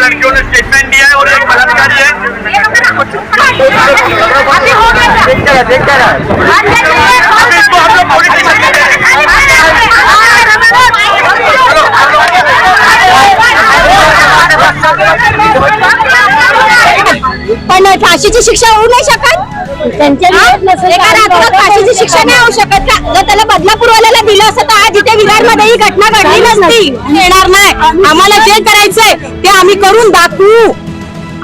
लड़कियों ने स्टेटमेंट दिया है और एक बलात्कारी है इसको हम लोग पुलिस पण फाशीची शिक्षा होऊ नाही शकत? रात्रात फाशीची शिक्षा नाही होऊ शकत का? जर त्याला बदलापूरवाल्याला दिलं असतं तर आज इथे विरारमध्ये ही घटना घडली नसती. येणार नाही. आम्हाला जे करायचंय ते आम्ही करून दाखवू.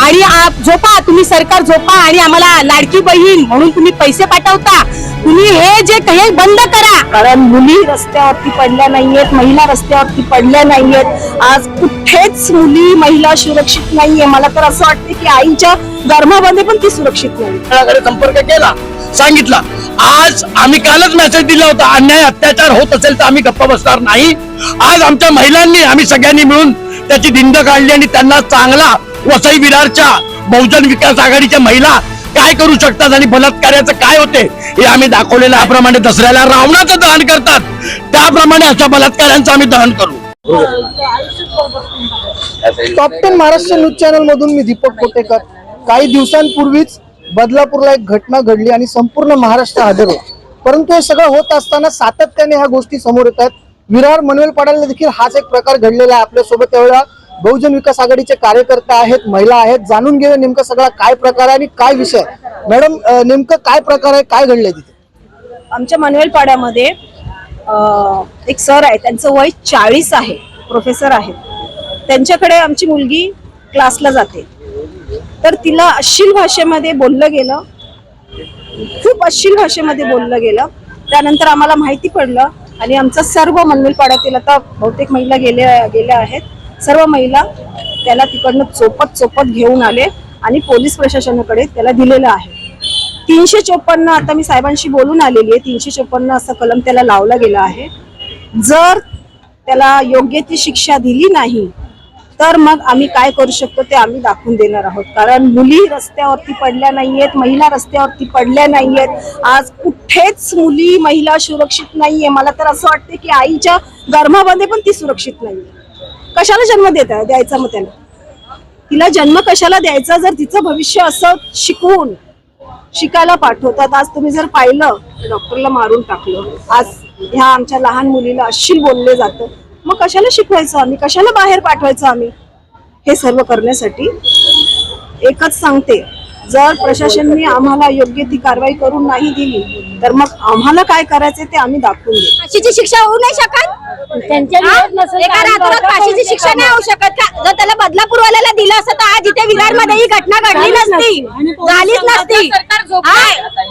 आणि आप- झोपा तुम्ही सरकार झोपा आणि आम्हाला लाडकी बहीण म्हणून तुम्ही पैसे पाठवता. तुम्ही हे जे हे बंद करा. कारण मुली रस्त्यावरती पडल्या नाहीयेत महिला रस्त्यावरती पडल्या नाहीयेत. आज कुठेच मुली महिला सुरक्षित नाहीये. मला तर असं वाटतं की आईच्या गर्भामध्ये पण ती सुरक्षित नाही. संपर्क केला? सांगितलं. आज आम्ही कालच मेसेज दिला होता अन्याय अत्याचार होत असेल तर आम्ही गप्पा बसणार नाही. आज आमच्या महिलांनी आम्ही सगळ्यांनी मिळून त्याची दिंड काढली आणि त्यांना चांगला वसई विरारच्या बहुजन विकास आघाडीच्या महिला काय करू शकतात आणि बलात्कार्याचं काय होते हे आम्ही दाखवलेलं याप्रमाणे दसऱ्याला रावणाचं दहन करतात. त्याप्रमाणे अशा बलात्कारांचं आम्ही दहन करू. Top ten Maharashtra news channel मधून मी दीपक कोटेकर. काही दिवसांपूर्वीच बदलापूरला एक घटना घडली आणि संपूर्ण महाराष्ट्र हादरला. परंतु हे सगळं होत असताना सातत्याने ह्या गोष्टी समोर येत आहेत. विरार मनवेल पाडायला देखील हाच एक प्रकार घडलेला आहे आपल्यासोबत. त्यावेळेला बहुजन विकास आघाडीचे कार्यकर्ते आहेत महिला आहेत जाणून घेऊया नेमकं सगळा काय प्रकार आहे आणि काय विषय मॅडम नेमकं काय प्रकार आहे काय घडलंय तिथे? आमच्या मनवेल पाड्यामध्ये एक सर आहे त्यांचं वय चाळीस आहे प्रोफेसर आहेत त्यांच्याकडे आमची मुलगी क्लासला जाते. तर तिला अश्लील भाषेमध्ये बोललं गेलं खूप अश्लील भाषेमध्ये बोललं गेलं. त्यानंतर आम्हाला माहिती पडलं आणि आमचा सर्व मनवेल पाड्यातील आता बहुतेक महिला गेल्या गेल्या आहेत. सर्व महिला त्याला तिकडनं चोपत चोपत घेऊन आले आणि पोलीस प्रशासनाकडे त्याला दिलेलं आहे. तीनशे चोपन्न आता मी साहेबांशी बोलून आलेली आहे. तीनशे चोपन्न असा कलम त्याला लावला गेला आहे. जर त्याला योग्य ती शिक्षा दिली नाही तर मग आम्ही काय करू शकतो ते आम्ही दाखवून देणार आहोत. कारण मुली रस्त्यावरती पडल्या नाहीयेत महिला रस्त्यावरती पडल्या नाहीयेत. आज कुठेच मुली महिला सुरक्षित नाहीये. मला तर असं वाटतं की आईच्या गर्भामध्ये पण ती सुरक्षित नाहीये. कशाला जन्म देता द्यायचा मग त्याला? तिला जन्म कशाला द्यायचा? जर तिचं भविष्य असं शिकवून शिकायला पाठवतात आज तुम्ही जर पाहिलं डॉक्टरला मारून टाकलं आज ह्या आमच्या लहान मुलीला अश्लील बोलले जातं मग कशाला शिकवायचं आम्ही? कशाला बाहेर पाठवायचं आम्ही? हे सर्व करण्यासाठी एकच सांगते जर प्रशासनाने आम्हाला योग्य ती कारवाई करून नाही दिली तर मग आम्हाला काय करायचं ते आम्ही दाखवून देऊ. फाशीची शिक्षा होऊ नाही शकत? एका रात्रात फाशीची शिक्षा नाही होऊ शकत का? जर त्याला बदलापूरवाल्याला दिलं असतं तर आज इथे विरारमध्ये ही घटना घडली नसती. झालीच नसती. हा?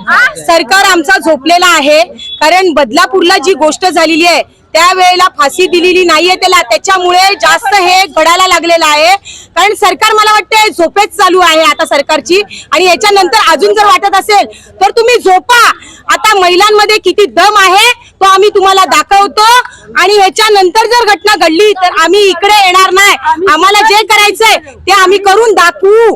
हा? सरकार आमचा झोपलेला आहे. कारण बदलापूरला जी गोष्ट झालेली आहे त्यावेळेला फाशी दिलेली नाहीये त्याला. त्याच्यामुळे जास्त हे घडायला लागलेलं आहे. कारण सरकार मला वाटतं झोपेच चालू आहे आता सरकारची. आणि याच्यानंतर अजून जर वाटत असेल तर तुम्ही झोपा. आता महिलांमध्ये किती दम आहे तो आम्ही तुम्हाला दाखवतो. आणि याच्यानंतर जर घटना घडली तर आम्ही इकडे येणार नाही. आम्हाला जे करायचंय ते आम्ही करून दाखवू.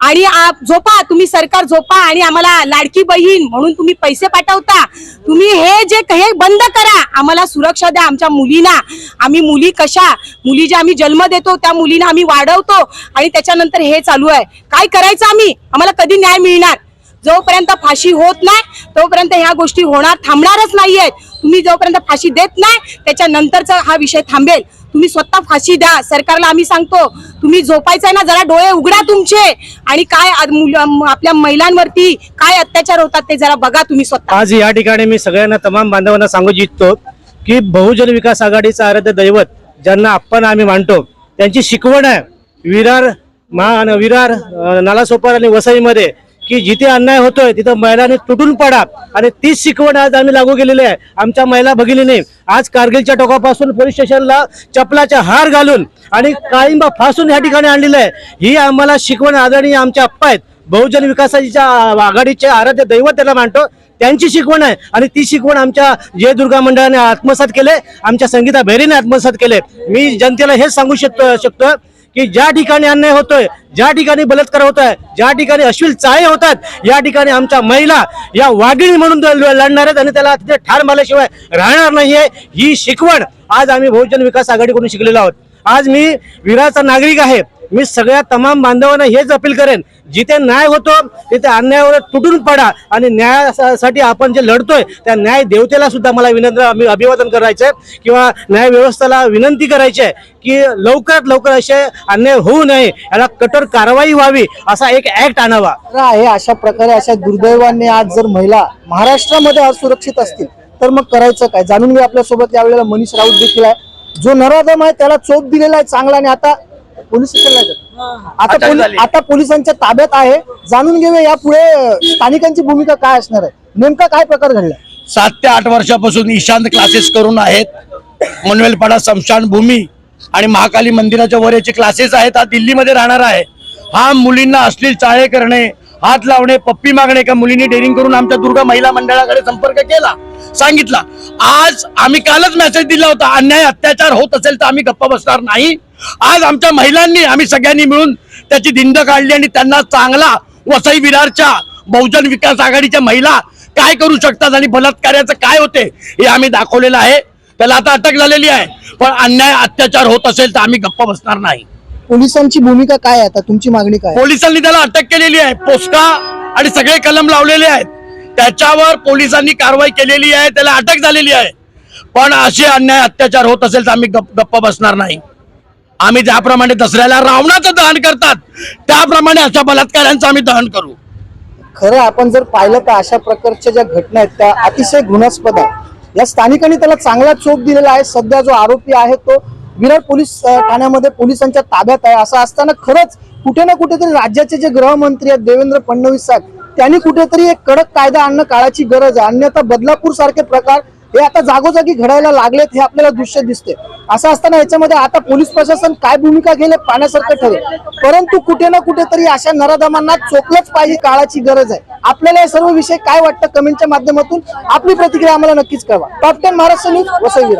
आणि आप- झोपा तुम्ही सरकार झोपा आणि आम्हाला लाडकी बहीण म्हणून तुम्ही पैसे पाठवता. तुम्ही हे जे हे बंद करा. आम्हाला सुरक्षा द्या आमच्या मुलींना. आम्ही मुली कशा? मुली ज्या आम्ही जन्म देतो त्या मुलींना आम्ही वाढवतो आणि त्याच्यानंतर हे चालू आहे. काय करायचं आम्ही? आम्हाला कधी न्याय मिळणार? जोपर्यंत फाशी होत नाही तोपर्यंत ह्या गोष्टी होणार थांबणारच नाहीयेत. तुम्ही जोपर्यंत फाशी देत नाही त्याच्यानंतरचा हा विषय थांबेल. तुम्ही स्वतः फाशी द्या. सरकारला आम्ही सांगतो तुम्ही झोपायचंय ना जरा डोळे उघडा तुमचे. आणि काय मुलं- आपल्या महिलांवरती काय अत्याचार होतात ते जरा बघा तुम्ही स्वतः. आज या ठिकाणी मी सगळ्यांना तमाम बांधवांना सांगू इच्छितो की बहुजन विकास आघाडीचं आराध्य दैवत ज्यांना आपण आम्ही मानतो त्यांची शिकवण आहे. विरार महा विरार नालासोपार आणि वसईमध्ये की जिथे अन्याय होतोय तिथं महिलांनी तुटून पडा. आणि तीच शिकवण आज आम्ही लागू केलेली आहे. आमच्या महिला भगिनीने आज कारगिलच्या टोकापासून पोलीस स्टेशनला चपलाचा हार घालून आणि काळिंबा फासून या ठिकाणी आणलेलं आहे. ही आम्हाला शिकवण आदरणीय आमच्या अप्पा आहेत. बहुजन विकासाच्या आघाडीचे आराध्य दैवत त्याला मानतो. त्यांची शिकवण आहे आणि ती शिकवण आमच्या जय दुर्गा मंडळाने आत्मसात केले. आमच्या संगीता भैरीने आत्मसात केले. मी जनतेला हेच सांगू शकतो शकतो की ज्या ठिकाणी अन्याय होतोय ज्या ठिकाणी बलात्कार होत आहे ज्या ठिकाणी अश्विल चाळे होतात या ठिकाणी आमच्या महिला या वाघिणी म्हणून लढणार आहेत आणि त्याला तिथे ठार मारल्याशिवाय राहणार नाहीये. ही शिकवण आज आम्ही बहुजन विकास आघाडीकडून शिकलेलो आहोत. आज मी विराचा नागरिक आहे. मी सगळ्या तमाम बांधवांना हेच अपील करेन जिथे न्याय होतो तिथे अन्यायावर तुटून पडा आणि न्यायासाठी आपण जे लढतोय त्या न्याय देवतेला सुद्धा मला विनंती अभि- अभिवादन करायचं आहे किंवा न्याय व्यवस्थेला विनंती करायची आहे की लवकरात लवकर असे अन्याय होऊ नये याला कठोर कारवाई व्हावी असा एक ऍक्ट आणावा. आहे अशा प्रकारे अशा दुर्दैवाने आज जर महिला महाराष्ट्रामध्ये असुरक्षित असतील तर मग करायचं काय? जाणून घ्या आपल्यासोबत यावेळेला मनीष राऊत देखील आहे. जो नराधम आहे त्याला चोप दिलेला आहे चांगला आणि आता पोलीस स्टेशनला. आता पोलीस. आता पोलिसांच्या ताब्यात आहे. जाणून घेऊया यापुढे स्थानिकांची भूमिका काय असणार आहे? नेमका काय प्रकार घडला? सात ते आठ वर्षापासून ईशान्य क्लासेस करून आहेत. मनवेलपाडा स्मशानभूमी आणि महाकाली मंदिराच्या वर याचे क्लासेस आहेत. हा दिल्लीमध्ये राहणार आहे. हा मुलींना अश्लील चाळे करणे हात लावणे पप्पी मागणे का मुलींनी डेअरिंग करून आमच्या दुर्गा महिला मंडळाकडे संपर्क केला? सांगितला. आज आम्ही कालच मेसेज दिला होता. अन्याय अत्याचार होत असेल तर आम्ही गप्पा बसणार नाही. आज आमच्या महिलांनी आम्ही सगळ्यांनी मिळून त्याची दिंड काढली आणि त्यांना चांगला वसई विरारच्या बहुजन विकास आघाडीच्या महिला काय करू शकतात आणि बलात्कार्याचं काय होते हे आम्ही दाखवलेलं आहे. त्याला आता अटक झालेली आहे. पण अन्याय अत्याचार होत असेल तर आम्ही गप्पा बसणार नाही. पोलिसांची भूमिका काय आता? तुमची मागणी काय? पोलिसांनी त्याला अटक केलेली आहे. पोस्का आणि सगळे कलम लावलेले आहेत. त्याच्यावर पोलिसांनी कारवाई केलेली आहे. त्याला अटक झालेली आहे. पण असे अन्याय अत्याचार होत असेल तर आम्ही गप गप्पा बसणार नाही. आम्ही ज्याप्रमाणे दसऱ्याला रावणाचं दहन करतात त्याप्रमाणे अशा बलात्कारांचं आम्ही दहन करू. खरं आपण जर पाहिलं तर अशा प्रकारच्या ज्या घटना आहेत त्या अतिशय घृणास्पद आहेत. या स्थानिकांनी त्याला चांगला चोप दिलेला आहे. सध्या जो आरोपी आहे तो विरार पोलीस ठाण्यामध्ये पोलिसांच्या ताब्यात आहे. असं असताना खरंच कुठे ना कुठेतरी राज्याचे जे गृहमंत्री आहेत देवेंद्र फडणवीस साहेब त्यांनी कुठेतरी एक कडक कायदा आणणं काळाची गरज आहे. अन्यथा बदलापूर सारखे प्रकार हे आता जागोजागी घडायला लागलेत हे आपल्याला दृश्य दिसते असं असताना याच्यामध्ये आता पोलीस प्रशासन काय भूमिका घेईल पाण्यासारखं पाहण्यासारखं ठरेल. परंतु कुठे ना कुठेतरी अशा नराधमांना चोपलंच पाहिजे काळाची गरज आहे. आपल्याला हे सर्व विषय काय वाटतं कमेंटच्या माध्यमातून आपली प्रतिक्रिया आम्हाला नक्कीच कळवा. Top ten Maharashtra news Vasai